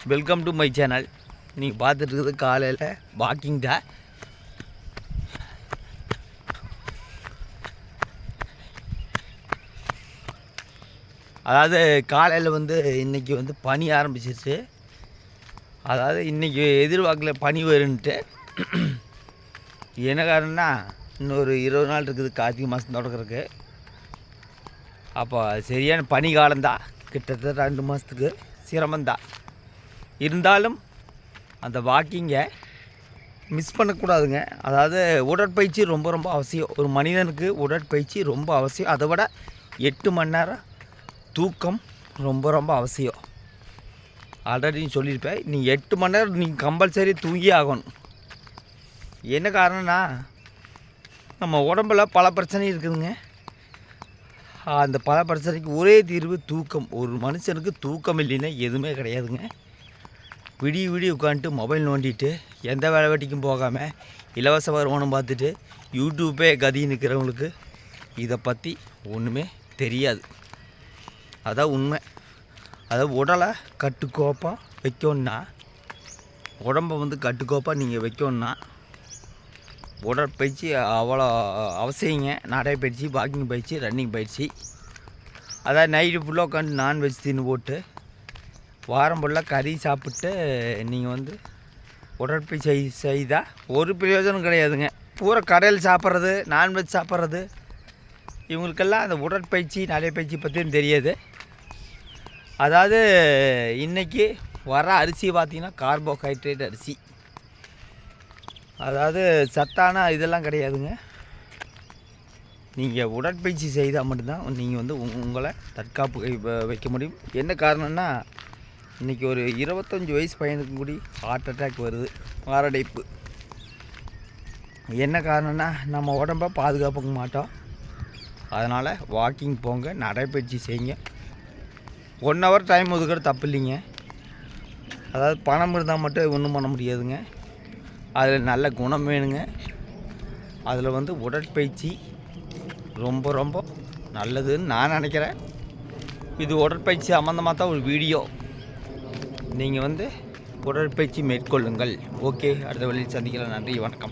Welcome to my channel நீங்கள் பார்த்துட்டு காலையில் வாக்கிங் தான் அதாவது காலையில் வந்து இன்றைக்கி வந்து பனி ஆரம்பிச்சிருச்சு. அதாவது இன்றைக்கி எதிர்பார்க்கல பனி வருன்ட்டு என்ன காரணம்னா இன்னொரு இருபது நாள் இருக்குது கார்த்திகை மாதம் தொடக்கிறதுக்கு அப்போ சரியான பனி காலம்தான் கிட்டத்தட்ட ரெண்டு மாதத்துக்கு சிரமந்தான் இருந்தாலும் அந்த வாக்கிங்கை மிஸ் பண்ணக்கூடாதுங்க. அதாவது உடற்பயிற்சி ரொம்ப ரொம்ப அவசியம். ஒரு மனிதனுக்கு உடற்பயிற்சி ரொம்ப அவசியம். அதை விட எட்டு மணி நேரம் தூக்கம் ரொம்ப ரொம்ப அவசியம். ஆல்ரெடி சொல்லியிருப்பேன் நீ எட்டு மணி நேரம் நீங்கள் கம்பல்சரி தூங்கி ஆகணும். என்ன காரணம்னா நம்ம உடம்புல பல பிரச்சனை இருக்குதுங்க. அந்த பல பிரச்சனைக்கு ஒரே தீர்வு தூக்கம். ஒரு மனுஷனுக்கு தூக்கம் இல்லைன்னா எதுவுமே கிடையாதுங்க. விடிய விடிய உட்காந்துட்டு மொபைல் நோண்டிட்டு எந்த வேலை வெட்டிக்கும் போகாமல் இலவச வருமானம் பார்த்துட்டு யூடியூப்பே கதி நிற்கிறவங்களுக்கு இதை பற்றி ஒன்றுமே தெரியாது. அதான் உண்மை. அதாவது உடலை கட்டுக்கோப்பாக வைக்கணுன்னா உடம்பை வந்து கட்டுக்கோப்பாக நீங்கள் வைக்கணுன்னா உடற்பயிற்சி அவ்வளோ அவசியங்க. நடைப்பயிற்சி வாக்கிங் பயிற்சி ரன்னிங் பயிற்சி. அதாவது நைட்டு ஃபுல்லாக உட்காந்து நான்வெஜ் தின்னு போட்டு வாரம் ஃபுல்லாக கறி சாப்பிட்டு நீங்கள் வந்து உடற்பயிற்சி செய்தால் ஒரு பிரயோஜனம் கிடையாதுங்க. பூரா கடையில் சாப்பிட்றது நான்வெஜ் சாப்பிட்றது இவங்களுக்கெல்லாம் அந்த உடற்பயிற்சி நடைப்பயிற்சி பற்றியும் தெரியாது. அதாவது இன்றைக்கி வர அரிசி பார்த்திங்கன்னா கார்போஹைட்ரேட் அரிசி. அதாவது சத்தான இதெல்லாம் கிடையாதுங்க. நீங்கள் உடற்பயிற்சி செய்தால் மட்டும்தான் நீங்கள் வந்து உங்களை தற்காப்பு வ- வைக்க முடியும். என்ன காரணம்னா இன்றைக்கி ஒரு இருபத்தஞ்சி வயசு பையனுக்கு கூடி ஹார்ட் அட்டாக் வருது மாரடைப்பு. என்ன காரணம்னா நம்ம உடம்பை பாதுகாப்புக்க மாட்டோம். அதனால் வாக்கிங் போங்க நடைப்பயிற்சி செய்யுங்க. ஒன் ஹவர் டைம் ஒதுக்கிற தப்பு இல்லைங்க. அதாவது பணம் இருந்தால் மட்டும் ஒன்றும் பண்ண முடியாதுங்க. அதில் நல்ல குணம் வேணுங்க. அதில் வந்து உடற்பயிற்சி ரொம்ப ரொம்ப நல்லதுன்னு நான் நினைக்கிறேன். இது உடற்பயிற்சி சம்மந்தமாக தான் ஒரு வீடியோ நீங்கள் வந்து உடற்பயிற்சி மேற்கொள்ளுங்கள். ஓகே அடுத்த வழியில் சந்திக்கலாம். நன்றி வணக்கம்.